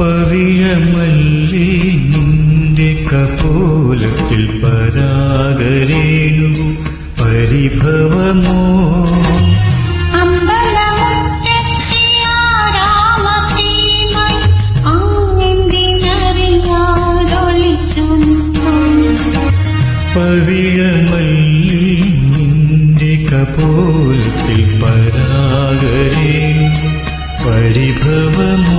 പവിഴമല്ലി നിന്റെ കപോലത്തിൽ പരാഗരേണു പരിഭവമോ? പവിഴമല്ലി നിന്റെ കപോലത്തിൽ പരാഗരേണു പരിഭവമോ?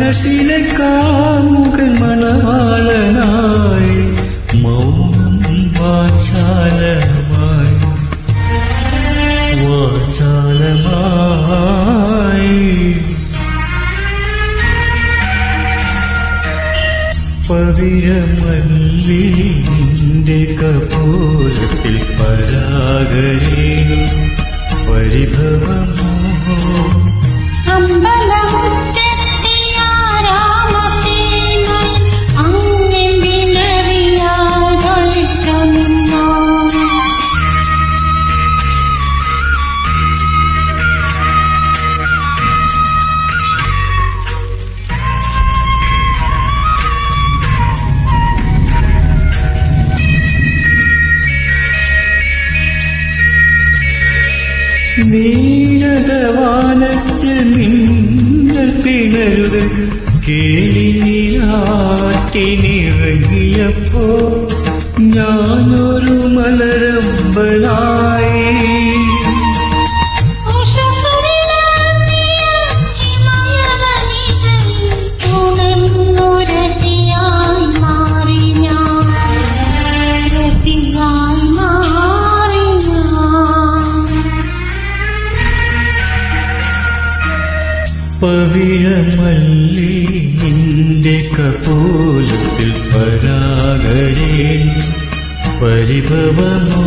മനസ്സിലെ കാമുകൻ മണവാളനായി മൗനം വാചാലമായി വാചാലമായി. പവിഴമല്ലി നിന്റെ കപോലത്തിൽ പരാഗരേണു പരിഭവമോ നീരകവാനത്തിൽ നിങ്ങൾ പിണരുത്. കേളിനിരാട്ടിനിറങ്ങിയപ്പോ ഞാനൊരു പവിഴമല്ലി നിന്റെ കപോലത്തിൽ പരാഗരേണു പരിഭവമോ